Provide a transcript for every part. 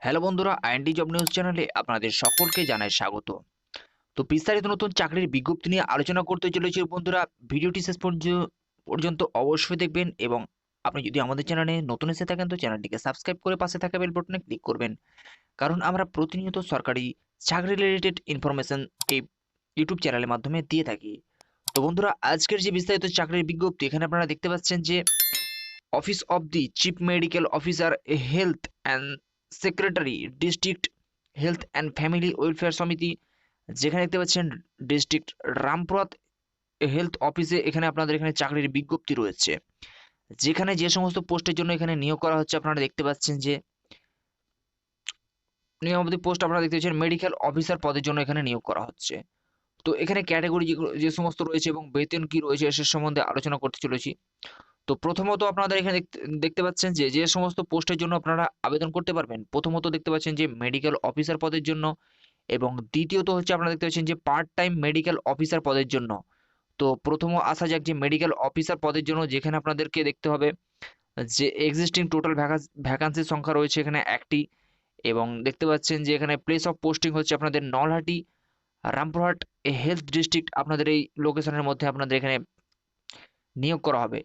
Hello বন্ধুরা, IND job news চ্যানেলে আপনাদের সকলকে জানাই স্বাগত। তো বিস্তারিত নতুন চাকরির বিজ্ঞপ্তি নিয়ে আলোচনা করতে চলেছি বন্ধুরা। ভিডিওটি শেষ পর্য- পর্যন্ত অবশ্যই দেখবেন এবং আপনি যদি আমাদের চ্যানেলে নতুন এসে থাকেন তো চ্যানেলটিকে সাবস্ক্রাইব করে পাশে থাকা বেল বাটনে ক্লিক করবেন। কারণ আমরা প্রতিনিয়ত সরকারি চাকরি রিলেটেড ইনফরমেশন এই ইউটিউব চ্যানেলের মাধ্যমে দিয়ে থাকি। তো বন্ধুরা, আজকের যে বিস্তারিত চাকরির বিজ্ঞপ্তি, এখানে আপনারা দেখতে পাচ্ছেন যে office of the chief medical officer health and secretary, district health and family welfare সমিতি, যেখানে দেখতে পাচ্ছেন ডিস্ট্রিক্ট রামপুরহাট হেলথ অফিসে এখানে আপনাদের এখানে চাকরির বিজ্ঞপ্তি রয়েছে। যেখানে যে সমস্ত পোস্টের জন্য এখানে নিয়োগ করা হচ্ছে, আপনারা দেখতে পাচ্ছেন যে নিয়মাবলী পোস্ট আপনারা দেখতে পাচ্ছেন, মেডিকেল অফিসার পদের জন্য এখানে নিয়োগ করা হচ্ছে। তো এখানে ক্যাটাগরি যে সমস্ত রয়েছে এবং বেতন কি রয়েছে, সে সম্বন্ধে আলোচনা করতে চলেছি। তো প্রথমত আপনাদের এখানে দেখতে- পাচ্ছেন যে যে সমস্ত পোস্টের জন্য আপনারা আবেদন করতে পারবেন, প্রথমত দেখতে পাচ্ছেন যে মেডিকেল অফিসার পদের জন্য এবং দ্বিতীয়ত হচ্ছে আপনারা দেখতে পাচ্ছেন যে পার্ট টাইম মেডিকেল অফিসার পদের জন্য। তো প্রথম আসা যাক যে মেডিকেল অফিসার পদের জন্য যেখানে আপনাদেরকে দেখতে হবে যে এক্সিস্টিং টোটাল ভ্যাকান্সির সংখ্যা রয়েছে এখানে একটি এবং দেখতে পাচ্ছেন যে এখানে প্লেস অফ পোস্টিং হচ্ছে আপনাদের নলহাটি, রামপুরহাট হেলথ ডিস্ট্রিক্ট আপনাদের এই লোকেশনের মধ্যে আপনাদের এখানে নিয়োগ করা হবে।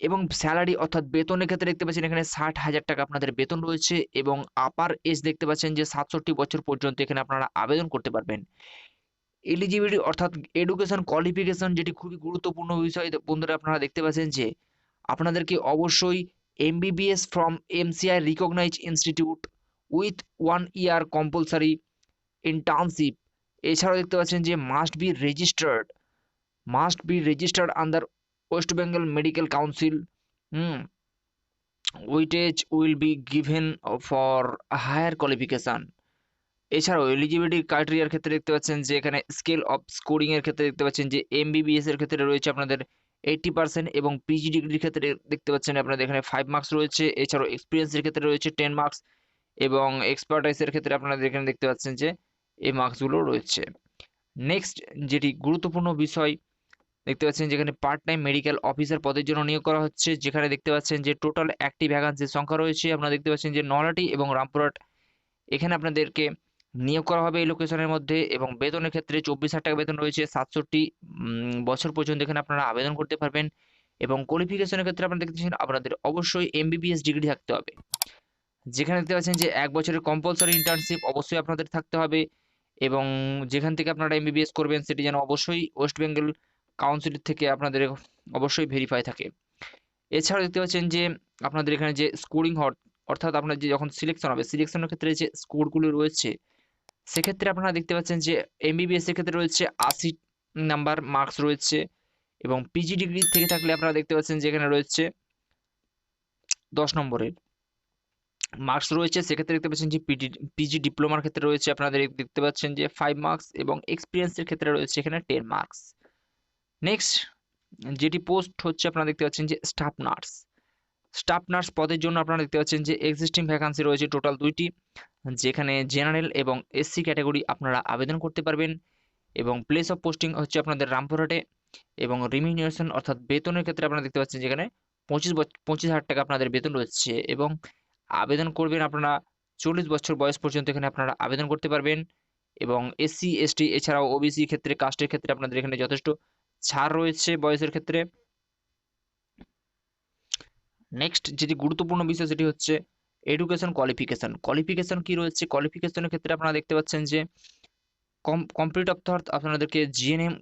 এবং স্যালারি অর্থাৎ বেতনের ক্ষেত্রে দেখতে পাচ্ছেন এখানে ষাট হাজার টাকা আপনাদের বেতন রয়েছে এবং আপার এজ দেখতে পাচ্ছেন যে সাতষট্টি বছর পর্যন্ত এখানে আপনারা আবেদন করতে পারবেন। এলিজিবিলিটি অর্থাৎ এডুকেশন কোয়ালিফিকেশন যেটি খুবই গুরুত্বপূর্ণ বিষয় বন্ধুরা আপনারা দেখতে পাচ্ছেন যে আপনাদেরকে অবশ্যই MBBS from MCI recognise institute with one year compulsory internship এছাড়াও দেখতে পাচ্ছেন যে must be registered must be registered under West Bengal medical council, hmm weightage will be given for higher qualification এছাড়াও এলিজিবিলিটি ক্রাইটেরিয়ার ক্ষেত্রে দেখতে পাচ্ছেন যে এখানে স্কেল অফ স্কোরিংয়ের ক্ষেত্রে দেখতে পাচ্ছেন যে এমবিবিএস এর ক্ষেত্রে রয়েছে আপনাদের এইটটি পার্সেন্ট এবং পিজি ডিগ্রির ক্ষেত্রে দেখতে পাচ্ছেন আপনাদের এখানে ফাইভ মার্কস রয়েছে। এছাড়াও এক্সপিরিয়েন্সের ক্ষেত্রে রয়েছে টেন মার্কস এবং এক্সপার্টাইসের ক্ষেত্রে আপনাদের এখানে দেখতে পাচ্ছেন যে এই মার্কসগুলো রয়েছে। নেক্সট যেটি গুরুত্বপূর্ণ বিষয় দেখতে পাচ্ছেন যেখানে পার্ট টাইম মেডিকেল অফিসার পদের জন্য নিয়োগ করা হচ্ছে। যেখানে দেখতে পাচ্ছেন যে টোটাল একটি ভ্যাকান্সির সংখ্যা রয়েছে। আপনারা দেখতে পাচ্ছেন যে নলাটি এবং রামপুরহাট, এখানে আপনাদেরকে নিয়োগ করা হবে এই লোকেশনের মধ্যে এবং বেতনের ক্ষেত্রে চব্বিশ হাজার টাকা বেতন রয়েছে। সাতষট্টি বছর পর্যন্ত এখানে আপনারা আবেদন করতে পারবেন এবং কোয়ালিফিকেশনের ক্ষেত্রে আপনারা দেখতে পাচ্ছেন আপনাদের অবশ্যই এমবিবিএস ডিগ্রি থাকতে হবে। যেখানে দেখতে পাচ্ছেন যে এক বছরের কম্পালসারি ইন্টার্নশিপ অবশ্যই আপনাদের থাকতে হবে এবং যেখান থেকে আপনারা এমবিবিএস করবেন সেটি যেন অবশ্যই ওয়েস্ট বেঙ্গল কাউন্সিল থেকে আপনাদের অবশ্যই ভেরিফাই থাকে। এছাড়াও দেখতে পাচ্ছেন যে আপনাদের এখানে যে স্কোরিং হট অর্থাৎ আপনার যে যখন সিলেকশন হবে সিলেকশনের ক্ষেত্রে যে স্কোরগুলো রয়েছে, সেক্ষেত্রে আপনারা দেখতে পাচ্ছেন যে এমবিবিএস এর ক্ষেত্রে রয়েছে আশি নাম্বার মার্কস রয়েছে এবং পিজি ডিগ্রি থেকে থাকলে আপনারা দেখতে পাচ্ছেন যে এখানে রয়েছে দশ নম্বরের মার্কস রয়েছে। সেক্ষেত্রে দেখতে পাচ্ছেন যে পিজি পিজি ডিপ্লোমার ক্ষেত্রে রয়েছে আপনাদের, দেখতে পাচ্ছেন যে ফাইভ মার্কস এবং এক্সপিরিয়েন্সের ক্ষেত্রে রয়েছে এখানে টেন মার্কস নেক্সট যেটি পোস্ট হচ্ছে আপনারা দেখতে পাচ্ছেন যে স্টাফ নার্স স্টাফ নার্স পদের জন্য আপনারা দেখতে পাচ্ছেন যে এক্সিস্টিং ভ্যাকান্সি রয়েছে টোটাল দুইটি, যেখানে জেনারেল এবং এসসি ক্যাটাগরি আপনারা আবেদন করতে পারবেন এবং প্লেস অফ পোস্টিং হচ্ছে আপনাদের রামপুরহাটে এবং রিমিনিউশন অর্থাৎ বেতনের ক্ষেত্রে আপনারা দেখতে পাচ্ছেন যেখানে পঁচিশ পঁচিশ হাজার টাকা আপনাদের বেতন রয়েছে এবং আবেদন করবেন আপনারা চল্লিশ বছর বয়স পর্যন্ত এখানে আপনারা আবেদন করতে পারবেন এবং এসসি এসটি এছাড়াও ওবিসি ক্ষেত্রে কাস্টের ক্ষেত্রে আপনাদের এখানে যথেষ্ট ছাড় রয়েছে বয়সের ক্ষেত্রে। নেক্সট যেটি গুরুত্বপূর্ণ বিষয় সেটি হচ্ছে এডুকেশন কোয়ালিফিকেশন কোয়ালিফিকেশন কি রয়েছে? কোয়ালিফিকেশনের ক্ষেত্রে আপনারা দেখতে পাচ্ছেন যে কম কমপ্লিট অর্থাৎ আপনাদেরকে জিএনএম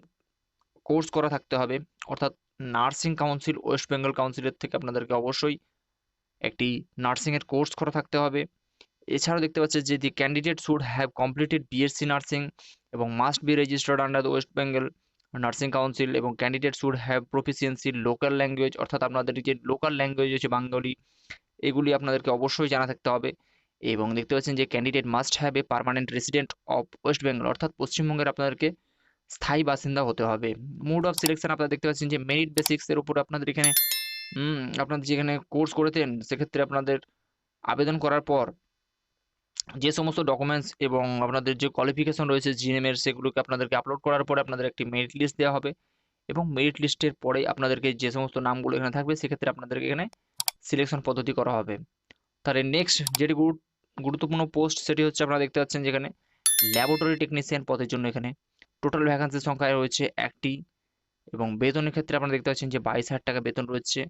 কোর্স করা থাকতে হবে। অর্থাৎ নার্সিং কাউন্সিল ওয়েস্ট বেঙ্গল কাউন্সিলের থেকে আপনাদেরকে অবশ্যই একটি নার্সিংয়ের কোর্স করা থাকতে হবে। এছাড়াও দেখতে পাচ্ছেন যে the candidate should have completed BSc nursing এবং must be registered under the West Bengal nursing council এবং candidate should have proficiency local language অর্থাৎ আপনাদের যে লোকাল ল্যাঙ্গুয়েজ হচ্ছে বাঙালি, এগুলি আপনাদেরকে অবশ্যই জানা থাকতে হবে। এবং দেখতে পাচ্ছেন যে candidate must have a permanent resident of West Bengal অর্থাৎ পশ্চিমবঙ্গের আপনাদেরকে স্থায়ী বাসিন্দা হতে হবে। মুড অফ সিলেকশন আপনারা দেখতে পাচ্ছেন যে মেরিট বেসিক্সের উপর আপনাদের এখানে আপনাদের যেখানে কোর্স করেছেন, সেক্ষেত্রে আপনাদের আবেদন করার পর যে সমস্ত ডকুমেন্টস এবং আপনাদের যে কোয়ালিফিকেশন রয়েছে জিএমের সেগুলোকে আপনাদেরকে আপলোড করার পরে আপনাদের একটি মেরিট লিস্ট দেওয়া হবে। এবং মেরিট লিস্টের পরে আপনাদেরকে যে সমস্ত নামগুলো এখানে থাকবে, সেক্ষেত্রে আপনাদেরকে এখানে সিলেকশন পদ্ধতি করা হবে। তাহলে নেক্সট যেটি গুরুত্বপূর্ণ পোস্ট সেটি হচ্ছে আপনারা দেখতে পাচ্ছেন যেখানে ল্যাবরেটরি টেকনিশিয়ান পদের জন্য এখানে টোটাল ভ্যাকান্সির সংখ্যা রয়েছে একটি। এবং বেতনের ক্ষেত্রে আপনারা দেখতে পাচ্ছেন যে বাইশ হাজার টাকা বেতন রয়েছে।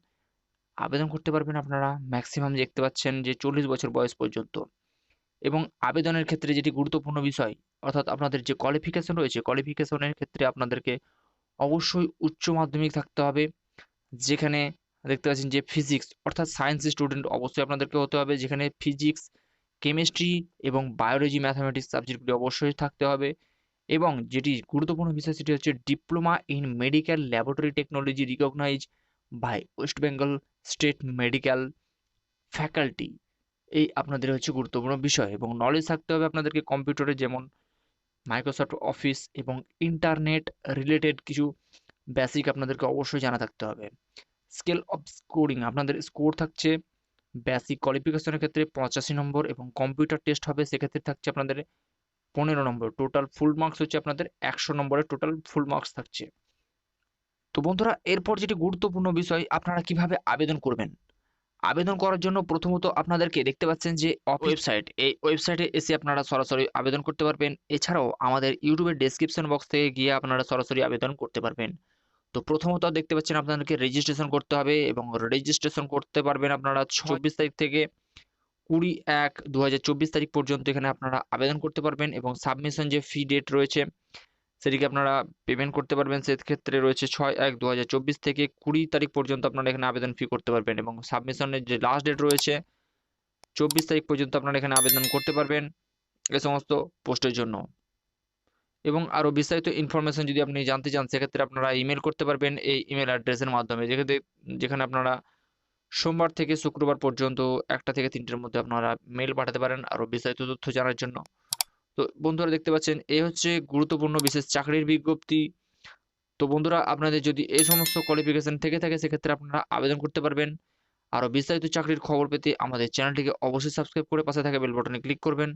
আবেদন করতে পারবেন আপনারা। ম্যাক্সিমাম দেখতে পাচ্ছেন যে চল্লিশ বছর বয়স পর্যন্ত। এবং আবেদনের ক্ষেত্রে যেটি গুরুত্বপূর্ণ বিষয়, অর্থাৎ আপনাদের যে কোয়ালিফিকেশন রয়েছে কোয়ালিফিকেশনের ক্ষেত্রে আপনাদেরকে অবশ্যই উচ্চ মাধ্যমিক থাকতে হবে। যেখানে দেখতে পাচ্ছেন যে ফিজিক্স অর্থাৎ সায়েন্স স্টুডেন্ট অবশ্যই আপনাদেরকে হতে হবে। যেখানে ফিজিক্স কেমিস্ট্রি এবং বায়োলজি ম্যাথামেটিক্স সাবজেক্টগুলি অবশ্যই থাকতে হবে। এবং যেটি গুরুত্বপূর্ণ বিষয় সেটি হচ্ছে diploma in medical laboratory technology recognise by West Bengal state medical faculty এই আপনাদের হচ্ছে গুরুত্বপূর্ণ বিষয় এবং নলেজ থাকতে হবে আপনাদেরকে কম্পিউটারে যেমন মাইক্রোসফট অফিস এবং ইন্টারনেট রিলেটেড কিছু বেসিক আপনাদেরকে অবশ্যই জানা থাকতে হবে। স্কেল অফ স্কোরিং আপনাদের স্কোর থাকছে বেসিক কোয়ালিফিকেশনের ক্ষেত্রে পঁচাশি নম্বর এবং কম্পিউটার টেস্ট হবে সেক্ষেত্রে থাকছে আপনাদের পনেরো নম্বর। টোটাল ফুল মার্কস হচ্ছে আপনাদের একশো নম্বরের টোটাল ফুল মার্কস থাকছে। তো বন্ধুরা, এরপর যেটি গুরুত্বপূর্ণ বিষয়, আপনারা কীভাবে আবেদন করবেন? আবেদন করার জন্য প্রথমত আপনাদেরকে দেখতে পাচ্ছেন যে ওয়েবসাইট এই ওয়েবসাইটে এসে আপনারা সরাসরি আবেদন করতে পারবেন। এছাড়াও আমাদের ইউটিউবের ডেসক্রিপশন বক্স থেকে গিয়ে আপনারা সরাসরি আবেদন করতে পারবেন। তো প্রথমত দেখতে পাচ্ছেন আপনাদেরকে রেজিস্ট্রেশন করতে হবে এবং রেজিস্ট্রেশন করতে পারবেন আপনারা চব্বিশ তারিখ থেকে কুড়ি এক দু তারিখ পর্যন্ত এখানে আপনারা আবেদন করতে পারবেন এবং সাবমিশন যে ফি ডেট রয়েছে সেটিকে আপনারা পেমেন্ট করতে পারবেন। সেক্ষেত্রে রয়েছে ছয় এক দু থেকে কুড়ি তারিখ পর্যন্ত আপনারা এখানে আবেদন ফি করতে পারবেন এবং সাবমিশনের যে লাস্ট ডেট রয়েছে, চব্বিশ তারিখ পর্যন্ত আপনারা এখানে আবেদন করতে পারবেন এ সমস্ত পোস্টের জন্য। এবং আরও বিস্তারিত ইনফরমেশন যদি আপনি জানতে চান, সেক্ষেত্রে আপনারা ইমেল করতে পারবেন এই ইমেল অ্যাড্রেসের মাধ্যমে। যেখানে যেখানে আপনারা সোমবার থেকে শুক্রবার পর্যন্ত একটা থেকে তিনটের মধ্যে আপনারা মেল পাঠাতে পারেন। আরও বিস্তারিত তথ্য জানার জন্য। তো বন্ধুরা দেখতে পাচ্ছেন এই হচ্ছে গুরুত্বপূর্ণ বিশেষ চাকরির বিজ্ঞপ্তি। তো বন্ধুরা, আপনাদের যদি এই সমস্ত কোয়ালিফিকেশন থেকে থাকে, সেক্ষেত্রে আপনারা আবেদন করতে পারবেন। আরও বিস্তারিত চাকরির খবর পেতে আমাদের চ্যানেলটিকে অবশ্যই সাবস্ক্রাইব করে পাশে থাকা বেল বটনে ক্লিক করবেন।